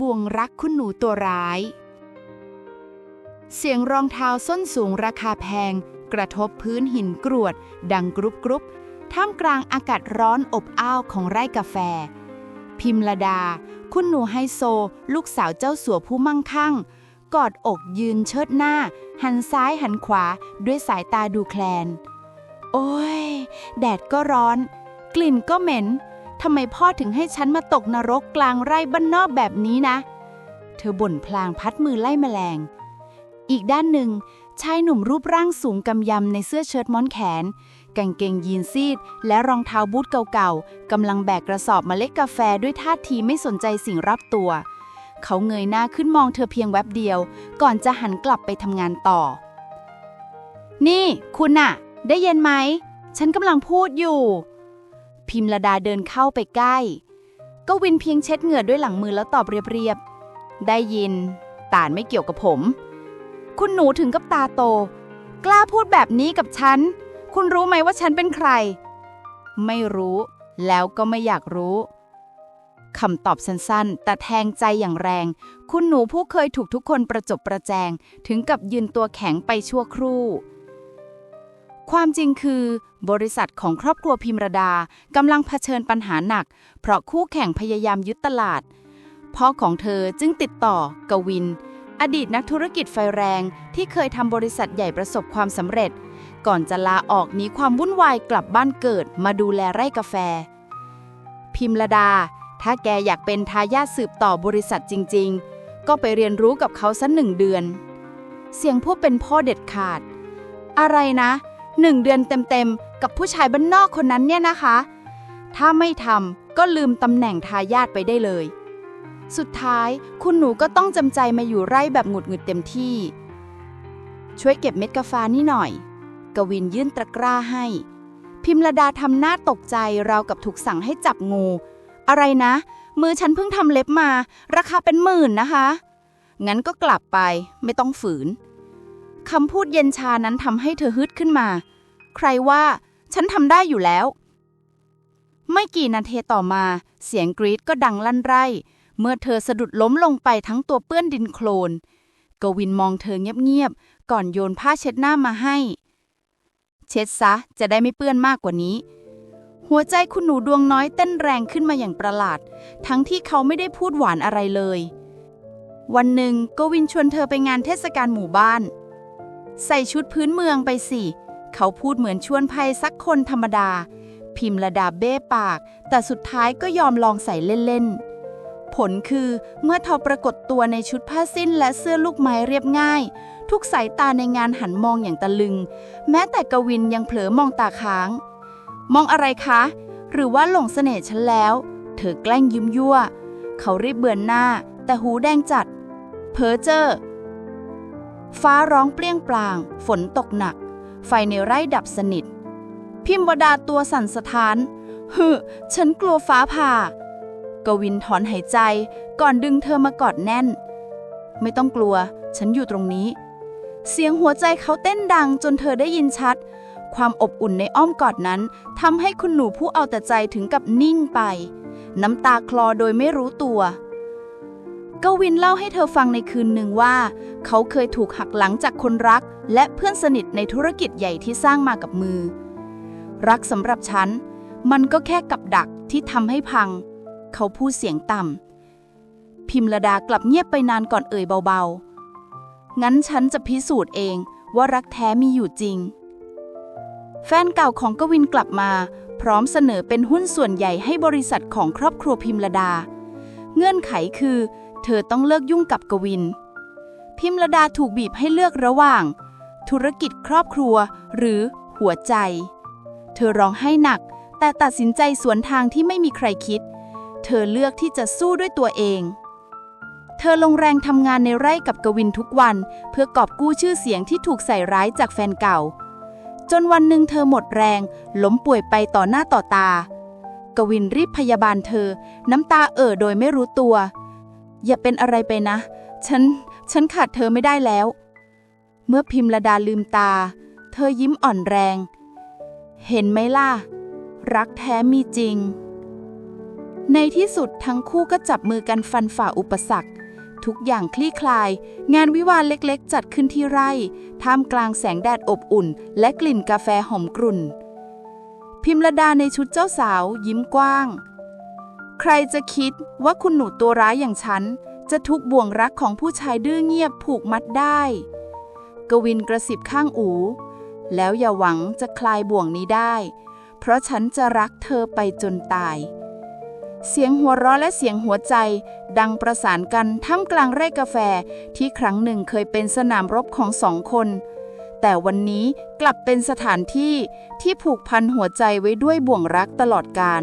บ่วงรักคุณหนูตัวร้าย เสียงรองเท้าส้นสูงราคาแพง กระทบพื้นหินกรวด ดังกรุบกรุบท่ามกลางอากาศร้อนอบอ้าวของไร่กาแฟ พิมลดา คุณหนูไฮโซ ลูกสาวเจ้าสัวผู้มั่งคั่ง กอดอกยืนเชิดหน้า หันซ้ายหันขวาด้วยสายตาดูแคลน โอ้ย แดดก็ร้อน กลิ่นก็เหม็น ทำไมพ่อถึงให้ฉันมาตกนรกกลางไร่บ้านนอกแบบนี้นะ เธอบ่นพลางพัดมือไล่แมลง อีกด้านหนึ่ง ชายหนุ่มรูปร่างสูงกำยำในเสื้อเชิ้ตม้อนแขน กางเกงยีนซีด และรองเท้าบูทเก่าๆ กำลังแบกกระสอบเมล็ดกาแฟด้วยท่าทีไม่สนใจสิ่งรอบตัว เขาเงยหน้าขึ้นมองเธอเพียงแวบเดียว ก่อนจะหันกลับไปทำงานต่อ นี่ คุณน่ะ ได้ยินไหม ฉันกำลังพูดอยู่ พิมระดาเดินเข้าไปใกล้ก็วินเพียงเช็ดเหงื่อด้วยหลังมือแล้วตอบเรียบๆ ได้ยิน ตานไม่เกี่ยวกับผม คุณหนูถึงกับตาโต กล้าพูดแบบนี้กับฉัน คุณรู้ไหมว่าฉันเป็นใคร ไม่รู้แล้วก็ไม่อยากรู้คำตอบสั้นๆ แต่แทงใจอย่างแรง คุณหนูผู้เคยถูกทุกคนประจบประแจง ถึงกับยืนตัวแข็งไปชั่วครู่ ความจริงคือ บริษัทของครอบครัวพิมรดากำลังเผชิญปัญหาหนัก เพราะคู่แข่งพยายามยึดตลาด พ่อของเธอจึงติดต่อกวิน อดีตนักธุรกิจไฟแรงที่เคยทำบริษัทใหญ่ประสบความสำเร็จ ก่อนจะลาออกหนีความวุ่นวายกลับบ้านเกิดมาดูแลไร่กาแฟ พิมรดา ถ้าแกอยากเป็นทายาทสืบต่อบริษัทจริง ๆ ก็ไปเรียนรู้กับเขาสักหนึ่งเดือน เสียงผู้เป็นพ่อเด็ดขาด อะไรนะ หนึ่งเดือนเต็มๆ กับผู้ชายบ้านนอกคนนั้นเนี่ยนะคะ ถ้าไม่ทำก็ลืมตำแหน่งทายาทไปได้เลย สุดท้ายคุณหนูก็ต้องจำใจมาอยู่ไร่แบบหงุดหงิดเต็มที่ ช่วยเก็บเม็ดกาแฟนี่หน่อย กวินยื่นตะกร้าให้ พิมรดาทำหน้าตกใจราวกับถูกสั่งให้จับงู อะไรนะ มือฉันเพิ่งทำเล็บมา ราคาเป็นหมื่นนะคะ งั้นก็กลับไปไม่ต้องฝืนคำพูดเย็นชานั้นทำให้เธอฮึดขึ้นมา ใครว่า ฉันทำได้อยู่แล้ว ไม่กี่นาทีต่อมา เสียงกรีดก็ดังลั่นไร่ เมื่อเธอสะดุดล้มลงไปทั้งตัวเปื้อนดินโคลน กวินมองเธอเงียบๆ ก่อนโยนผ้าเช็ดหน้ามาให้ เช็ดซะจะได้ไม่เปื้อนมากกว่านี้ หัวใจคุณหนูดวงน้อยเต้นแรงขึ้นมาอย่างประหลาด ทั้งที่เขาไม่ได้พูดหวานอะไรเลย วันหนึ่งกวินชวนเธอไปงานเทศกาลหมู่บ้านใส่ชุดพื้นเมืองไปสิ เขาพูดเหมือนชวนภัยสักคนธรรมดา พิมระดาเบ้ปาก แต่สุดท้ายก็ยอมลองใส่เล่นๆ ผลคือเมื่อเธอปรากฏตัวในชุดผ้าสิ้นและเสื้อลูกไม้เรียบง่าย ทุกสายตาในงานหันมองอย่างตะลึง แม้แต่กวินยังเผลอมองตาค้าง มองอะไรคะ หรือว่าหลงเสน่ห์ฉันแล้ว เธอแกล้งยิ้มยั่ว เขารีบเบือนหน้า แต่หูแดงจัด เพอเจอฟ้าร้องเปรี้ยงปลาง ฝนตกหนัก ไฟในไร่ดับสนิท พิมวดาตัวสั่นสะท้านฮึฉันกลัวฟ้าผ่า กวินถอนหายใจก่อนดึงเธอมากอดแน่น ไม่ต้องกลัว ฉันอยู่ตรงนี้ เสียงหัวใจเขาเต้นดังจนเธอได้ยินชัด ความอบอุ่นในอ้อมกอดนั้นทำให้คุณหนูผู้เอาแต่ใจถึงกับนิ่งไป น้ำตาคลอโดยไม่รู้ตัวกวินเล่าให้เธอฟังในคืนหนึ่งว่า เขาเคยถูกหักหลังจากคนรัก และเพื่อนสนิทในธุรกิจใหญ่ที่สร้างมากับมือ รักสำหรับฉัน มันก็แค่กับดักที่ทำให้พัง เขาพูดเสียงต่ำ พิมระดากลับเงียบไปนานก่อนเอ่ยเบาๆ งั้นฉันจะพิสูจน์เองว่ารักแท้มีอยู่จริง แฟนเก่าของกวินกลับมา พร้อมเสนอเป็นหุ้นส่วนใหญ่ให้บริษัทของครอบครัวพิมระดา เงื่อนไขคือ เธอต้องเลิกยุ่งกับกวิน พิมระดาถูกบีบให้เลือกระหว่าง ธุรกิจครอบครัวหรือหัวใจ เธอร้องไห้หนัก แต่ตัดสินใจสวนทางที่ไม่มีใครคิด เธอเลือกที่จะสู้ด้วยตัวเอง เธอลงแรงทำงานในไร่กับกวินทุกวัน เพื่อกอบกู้ชื่อเสียงที่ถูกใส่ร้ายจากแฟนเก่า จนวันหนึ่งเธอหมดแรง ล้มป่วยไปต่อหน้าต่อตา กวินรีบพยาบาลเธอ น้ำตาเอ่อโดยไม่รู้ตัว อย่าเป็นอะไรไปนะ ฉัน ฉันขาดเธอไม่ได้แล้ว เมื่อพิมระดาลืมตา เธอยิ้มอ่อนแรง เห็นไหมล่ะ รักแท้มีจริง ในที่สุดทั้งคู่ก็จับมือกันฟันฝ่าอุปสรรค ทุกอย่างคลี่คลาย งานวิวาห์เล็กๆ จัดขึ้นที่ไร่ ท่ามกลางแสงแดดอบอุ่น และกลิ่นกาแฟหอมกรุ่น พิมรดาในชุดเจ้าสาวยิ้มกว้าง ใครจะคิดว่าคุณหนูตัวร้ายอย่างฉัน จะถูกบ่วงรักของผู้ชายดื้อเงียบผูกมัดได้ กวินกระสิบข้างอู แล้วอย่าหวังจะคลายบ่วงนี้ได้ เพราะฉันจะรักเธอไปจนตาย เสียงหัวเราะและเสียงหัวใจดังประสานกันท่ามกลางไร่กาแฟที่ครั้งหนึ่งเคยเป็นสนามรบของสองคน แต่วันนี้กลับเป็นสถานที่ที่ผูกพันหัวใจไว้ด้วยบ่วงรักตลอดกาล